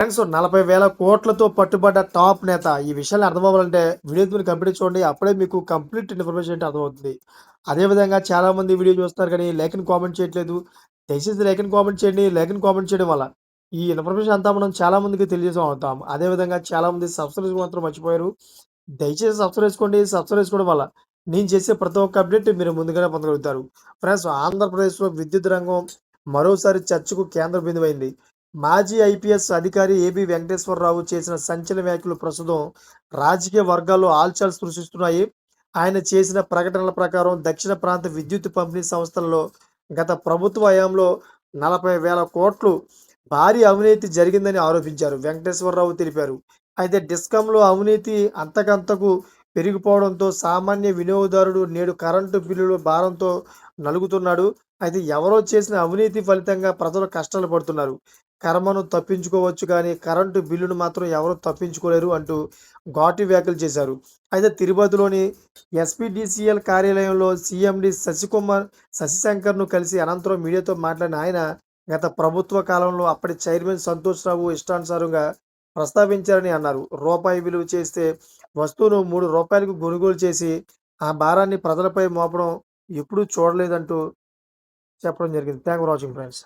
Friends నలభై వేల కోట్లతో పట్టుబడ్డ టాప్ నేత. ఈ విషయాన్ని అర్థమవ్వాలంటే వీడియో మీరు కంప్లీట్ చూడండి. అప్పుడే మీకు కంప్లీట్ ఇన్ఫర్మేషన్ అంటే అర్థమవుతుంది. అదేవిధంగా చాలా మంది వీడియో చూస్తారు కానీ లేఖని కామెంట్ చేయట్లేదు. దయచేసి లేఖని కామెంట్ చేయండి. లేఖని కామెంట్ చేయడం వల్ల ఈ ఇన్ఫర్మేషన్ అంతా మనం చాలా మందికి తెలియజేసాం అవుతాం. అదేవిధంగా చాలా మంది సబ్స్క్రైబ్ మాత్రం మర్చిపోయారు. దయచేసి సబ్స్క్రైబ్ చేసుకోండి. సబ్స్క్రైబ్ చేసుకోవడం వల్ల నేను చేసే ప్రతి ఒక్క అప్డేట్ మీరు ముందుగానే పొందగలుగుతారు. ఫ్రెండ్స్ ఆంధ్రప్రదేశ్లో విద్యుత్ రంగం మరోసారి చర్చకు కేంద్ర బిందువైంది. మాజీ ఐపీఎస్ అధికారి ఏబి వెంకటేశ్వరరావు చేసిన సంచలన వ్యాఖ్యలు ప్రస్తుతం రాజకీయ వర్గాల్లో ఆల్చాలు సృష్టిస్తున్నాయి. ఆయన చేసిన ప్రకటనల ప్రకారం దక్షిణ ప్రాంత విద్యుత్ పంపిణీ సంస్థలలో గత ప్రభుత్వ హయాంలో నలభై వేల కోట్లు భారీ అవినీతి జరిగిందని ఆరోపించారు. వెంకటేశ్వరరావు తెలిపారు. అయితే డిస్కంలో అవినీతి అంతకంతకు పెరిగిపోవడంతో సామాన్య వినియోగదారుడు నేడు కరెంటు బిల్లుల భారంతో నలుగుతున్నాడు. అయితే ఎవరో చేసిన అవినీతి ఫలితంగా ప్రజలు కష్టాలు పడుతున్నారు. కర్మను తప్పించుకోవచ్చు కానీ కరెంటు బిల్లును మాత్రం ఎవరు తప్పించుకోలేరు అంటూ ఘాటు వ్యాఖ్యలు చేశారు. అయితే తిరుపతిలోని ఎస్పీడీసీఎల్ కార్యాలయంలో సీఎండి శశికుమార్ శశిశంకర్ను కలిసి అనంతరం మీడియాతో మాట్లాడిన ఆయన గత ప్రభుత్వ కాలంలో అప్పటి చైర్మన్ సంతోష్ రావు ఇష్టానుసారంగా ప్రస్తావించారని అన్నారు. రూపాయి విలువ చేస్తే వస్తువును మూడు రూపాయలకు కొనుగోలు చేసి ఆ భారాన్ని ప్రజలపై మోపడం ఎప్పుడూ చూడలేదంటూ చెప్పడం జరిగింది. Thank for watching friends.